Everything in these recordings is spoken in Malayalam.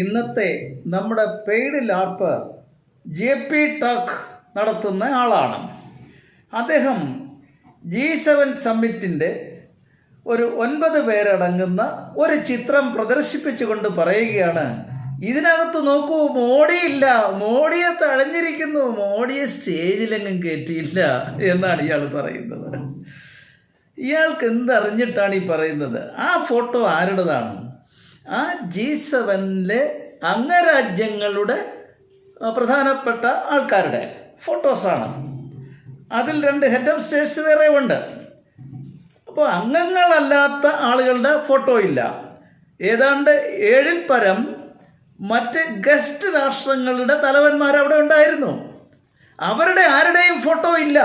ഇന്നത്തെ നമ്മുടെ പെയ്ഡ് ലാർപ്പ് ജെ പി ടക് നടത്തുന്ന ആളാണ്. അദ്ദേഹം ജി സെവൻ സമ്മിറ്റിന്റെ ഒരു ഒൻപത് പേരടങ്ങുന്ന ഒരു ചിത്രം പ്രദർശിപ്പിച്ചുകൊണ്ട് പറയുകയാണ് ഇതിനകത്ത് നോക്കൂ മോഡിയില്ല മോഡിയെ തഴഞ്ഞിരിക്കുന്നു മോഡിയെ സ്റ്റേജിലെങ്ങും കയറ്റിയില്ല എന്നാണ് ഇയാൾ പറയുന്നത്. ഇയാൾക്ക് എന്തറിഞ്ഞിട്ടാണ് ഈ പറയുന്നത്? ആ ഫോട്ടോ ആരുടേതാണ്? ആ ജി സെവനിലെ അംഗരാജ്യങ്ങളുടെ പ്രധാനപ്പെട്ട ആൾക്കാരുടെ ഫോട്ടോസാണ്. അതിൽ രണ്ട് ഹെഡ് ഓഫ് സ്റ്റേറ്റ്സ് വേറെ ഉണ്ട്. അപ്പോൾ അംഗങ്ങളല്ലാത്ത ആളുകളുടെ ഫോട്ടോ ഇല്ല. ഏതാണ്ട് ഏഴിൽ പരം മറ്റ് ഗസ്റ്റ് രാഷ്ട്രങ്ങളുടെ തലവന്മാർ അവിടെ ഉണ്ടായിരുന്നു. അവരുടെ ആരുടെയും ഫോട്ടോ ഇല്ല.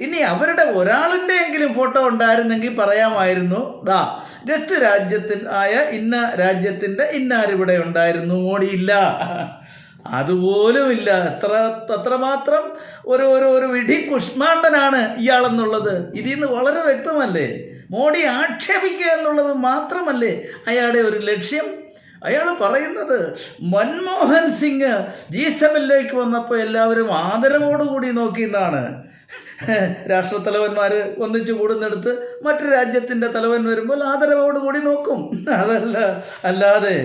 ഇനി അവരുടെ ഒരാളിന്റെയെങ്കിലും ഫോട്ടോ ഉണ്ടായിരുന്നെങ്കിൽ പറയാമായിരുന്നു ദാ ഗസ്റ്റ് രാജ്യത്തിൽ ആയ ഇന്ന രാജ്യത്തിന്റെ ഇന്നാരിവിടെ ഉണ്ടായിരുന്നു? മോഡിയില്ല അതുപോലുമില്ല. എത്ര അത്രമാത്രം ഒരു ഒരു ഒരു വിധി കുഷ്മാണ്ടനാണ് ഇയാളെന്നുള്ളത്. ഇതിൽ നിന്ന് വളരെ വ്യക്തമല്ലേ? മോഡി ആക്ഷേപിക്കുക എന്നുള്ളത് മാത്രമല്ലേ അയാളുടെ ഒരു ലക്ഷ്യം? അയാൾ പറയുന്നത് മൻമോഹൻ സിംഗ് ജി വന്നപ്പോൾ എല്ലാവരും ആദരവോടുകൂടി നോക്കിയെന്നാണ്. രാഷ്ട്രത്തലവന്മാർ ഒന്നിച്ചു കൂടുന്നിടത്ത് മറ്റു രാജ്യത്തിന്റെ തലവൻ വരുമ്പോൾ ആദരവോടുകൂടി നോക്കും. അതല്ല അല്ലാതെ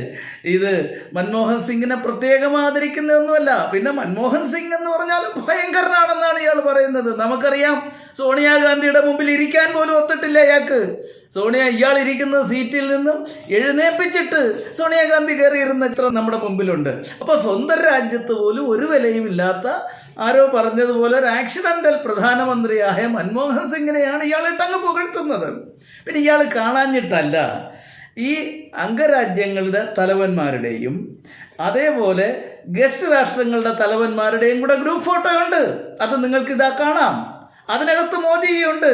ഇത് മൻമോഹൻ സിംഗിനെ പ്രത്യേകം ആദരിക്കുന്നതൊന്നുമല്ല. പിന്നെ മൻമോഹൻ സിംഗ് എന്ന് പറഞ്ഞാൽ ഭയങ്കരനാണെന്നാണ് ഇയാൾ പറയുന്നത്. നമുക്കറിയാം സോണിയാഗാന്ധിയുടെ മുമ്പിൽ ഇരിക്കാൻ പോലും ഒത്തിട്ടില്ല അയാൾക്ക് സോണിയ ഇയാൾ ഇരിക്കുന്ന സീറ്റിൽ നിന്നും എഴുന്നേപ്പിച്ചിട്ട് സോണിയാഗാന്ധി കയറിയിരുന്ന ചിത്രം നമ്മുടെ മുമ്പിലുണ്ട്. അപ്പോൾ സ്വന്തം രാജ്യത്ത് പോലും ഒരു വിലയും ഇല്ലാത്ത ആരോ പറഞ്ഞതുപോലെ ഒരു ആക്സിഡന്റൽ പ്രധാനമന്ത്രിയായ മൻമോഹൻ സിംഗിനെയാണ് ഇയാൾ ഇട്ടങ്ങ് പുകഴ്ത്തുന്നത്. പിന്നെ ഇയാൾ കാണാഞ്ഞിട്ടല്ല ഈ അംഗരാജ്യങ്ങളുടെ തലവന്മാരുടെയും അതേപോലെ ഗസ്റ്റ് രാഷ്ട്രങ്ങളുടെ തലവന്മാരുടെയും കൂടെ ഗ്രൂപ്പ് ഫോട്ടോ ഉണ്ട്. അത് നിങ്ങൾക്ക് ഇതാ കാണാം. അതിനകത്ത് മോദിയുണ്ട്.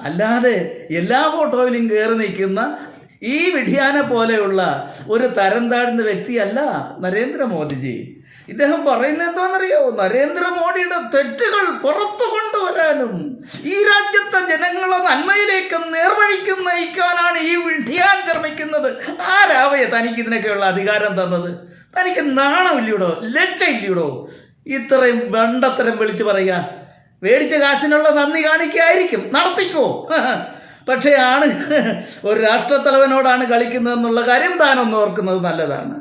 അല്ലാതെ എല്ലാ ഫോട്ടോയിലും കയറി നിൽക്കുന്ന ഈ വിഡിയാനെ പോലെയുള്ള ഒരു തരം താഴ്ന്ന വ്യക്തിയല്ല നരേന്ദ്രമോദിജി. ഇദ്ദേഹം പറയുന്നത് എന്താണെന്നറിയോ? നരേന്ദ്രമോദിയുടെ തെറ്റുകൾ പുറത്തു കൊണ്ടുവരാനും ഈ രാജ്യത്തെ ജനങ്ങളെ നന്മയിലേക്കും നേർവഴിക്കും നയിക്കാനാണ് ഈ വിഡിയാൻ ശ്രമിക്കുന്നത്. ആരാവയെ തനിക്ക് ഇതിനൊക്കെയുള്ള അധികാരം തന്നത്? തനിക്ക് നാണമില്ലൂടോ ലജ്ജയില്ലൂടോ? ഇത്രയും വെണ്ടത്തരം വിളിച്ചു പറയുക. മേടിച്ച കാശിനുള്ള നന്ദി കാണിക്കായിരിക്കും. നടത്തിക്കോ. പക്ഷേ ആണ് ഒരു രാഷ്ട്രത്തലവനോടാണ് കളിക്കുന്നതെന്നുള്ള കാര്യം താനൊന്ന് ഓർക്കുന്നത് നല്ലതാണ്.